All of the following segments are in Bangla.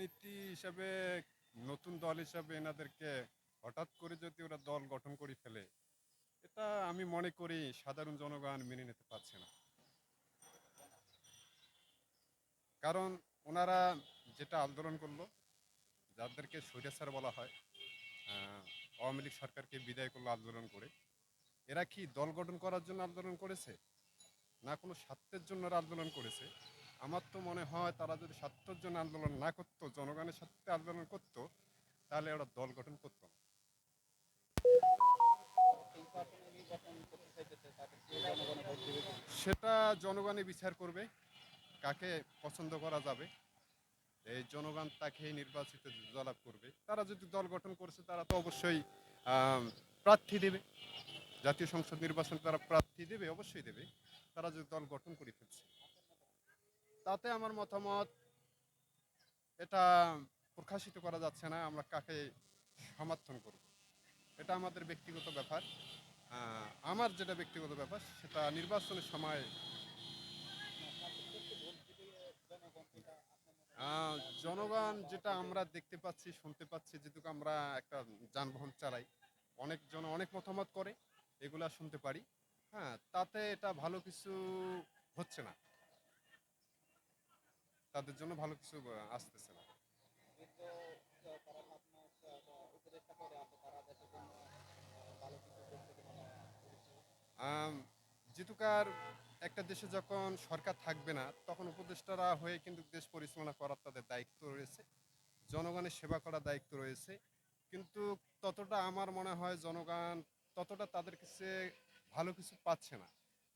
নীতি হিসাবে নতুন দল হিসাবে এনাদেরকে হঠাৎ করে যদি ওরা দল গঠন করে ফেলে, এটা আমি মনে করি সাধারণ জনগণ মেনে নিতে পারছে না। কারণ ওনারা যেটা আন্দোলন করল, যাদেরকে স্বৈরাচার বলা হয় আওয়ামী লীগ সরকারকে বিদায় করল আন্দোলন করে, এরা কি দল গঠন করার জন্য আন্দোলন করেছে? না কোনো স্বার্থের জন্য আন্দোলন করেছে? আমার তো মনে হয় তারা যদি স্বার্থের জন্য আন্দোলন না করতো, জনগণের স্বার্থে আন্দোলন করতো, তাহলে ওরা দল গঠন করতো না। সেটা জনগণই বিচার করবে, কাকে পছন্দ করা যাবে। এই জনগণ তাকে নির্বাচিত জলাপ করবে। তারা যদি দল গঠন করছে, তারা তো অবশ্যই প্রার্থী দেবে। জাতীয় সংসদ নির্বাচন তারা প্রার্থী দেবে, অবশ্যই দেবে। তারা যদি দল গঠন করে ফেলছে। তাতে আমার মতামত এটা প্রকাশিত করা যাচ্ছে না, আমরা কাকে সমর্থন করব? এটা আমাদের ব্যক্তিগত ব্যাপার। আমার যেটা ব্যক্তিগত ব্যাপার, সেটা নির্বাচনের সময় জনগণ যেটা আমরা দেখতে পাচ্ছি, শুনতে পাচ্ছি যেহেতু আমরা একটা যানবাহন চালাই অনেকজন অনেক মতামত করে, এগুলা শুনতে পারি। হ্যাঁ তাতে এটা ভালো কিছু হচ্ছে না। তাদের জন্য ভালো কিছু আসতেছে না। যেহেতুকার একটা দেশে যখন সরকার থাকবে না, তখন উপদেষ্টারা হয়ে কিন্তু দেশ পরিচালনা করার তাদের দায়িত্ব রয়েছে, জনগণের সেবা করার দায়িত্ব রয়েছে। কিন্তু ততটা আমার মনে হয় জনগণ ততটা তাদের কাছে ভালো কিছু পাচ্ছে না।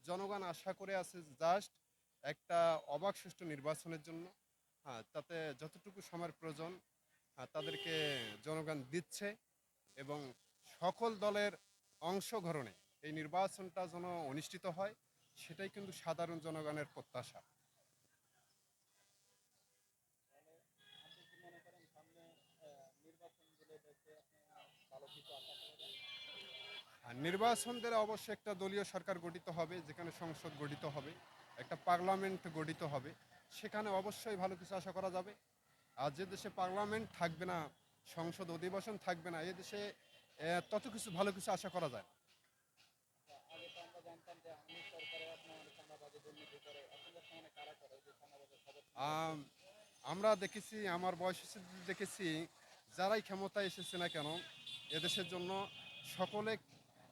জনগণ আশা করে আছে জাস্ট একটা অবাক সুষ্ঠু নির্বাচনের জন্য হ্যাঁ তাতে যতটুকু সময়ের প্রয়োজন হ্যাঁ, তাদেরকে জনগণ দিচ্ছে এবং সকল দলের অংশগ্রহণে এই নির্বাচনটা যেন অনুষ্ঠিত হয় সেটাই কিন্তু সাধারণ জনগণের প্রত্যাশা। আর নির্বাচন দিলে অবশ্যই একটা দলীয় সরকার গঠিত হবে যেখানে সংসদ গঠিত হবে। একটা পার্লামেন্ট গঠিত হবে, সেখানে অবশ্যই ভালো কিছু আশা করা যাবে। আর যে দেশে পার্লামেন্ট থাকবে না, সংসদ অধিবেশন থাকবে না, এ দেশে তত কিছু, ভালো কিছু আশা করা যায় আমরা দেখেছি, আমার বয়সে দেখেছি, যারাই ক্ষমতায় এসেছে না কেন এদেশের জন্য সকলে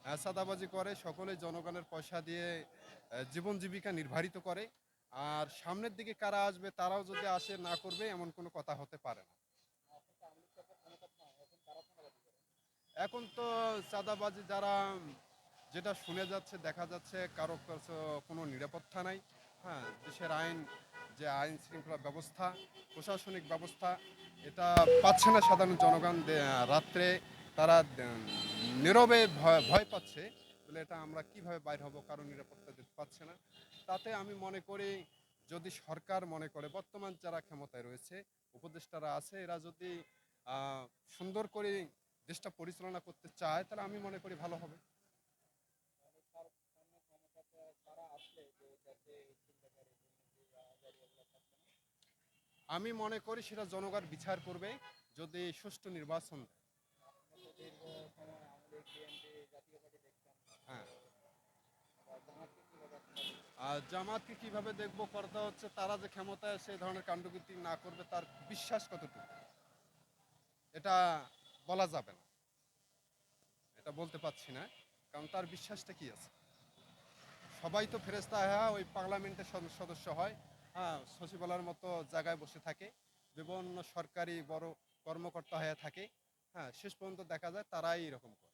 আহ, চাঁদাবাজি করে সকলে জনগণের পয়সা দিয়ে জীবন জীবিকা নির্ধারিত করে। আর সামনের দিকে কারা আসবে তারাও যদি আসে না করবে এমন কোনো কথা হতে পারে না। এখন তো চাঁদাবাজি যারা যেটা শুনে যাচ্ছে দেখা যাচ্ছে কারও কোনো নিরাপত্তা নাই। হ্যাঁ দেশের আইন যে আইন শৃঙ্খলা ব্যবস্থা প্রশাসনিক ব্যবস্থা এটা পাচ্ছে না সাধারণ জনগণ রাত্রে তারা নীরবে ভয় পাচ্ছে বলে এটা আমরা কীভাবে বাইর হব, কারও নিরাপত্তা দিতে পারছে না। তাতে আমি মনে করি, যদি সরকার মনে করে, বর্তমান যারা ক্ষমতায় রয়েছে, উপদেষ্টারা আছে, এরা যদি সুন্দর করে দেশটা পরিচালনা করতে চায়, তাহলে আমি মনে করি ভালো হবে। তাহলে আমি মনে করি সেটা জনগণ বিচার করবে, যদি সুষ্ঠু নির্বাচন দেয়। আপনি তো দীর্ঘ সময় Awami League BNP Jatiya Party দেখতেন হ্যাঁ? আর জামাতকে কীভাবে হচ্ছে, তারা যে ক্ষমতায় সেই ধরনের না করবে, তার বিশ্বাস কতটুকু? এটা বলা যাবে না। এটা বলতে না, কারণ তার বিশ্বাসটা কি আছে? সবাই তো ফেরেস্তা হ্যাঁ ওই পার্লামেন্টের সদস্য হয় হ্যাঁ সচিবালয়ের মতো জায়গায় বসে থাকে, বিভিন্ন সরকারি বড় কর্মকর্তা হয়ে থাকে হ্যাঁ শেষ পর্যন্ত দেখা যায় তারাই এরকম করে।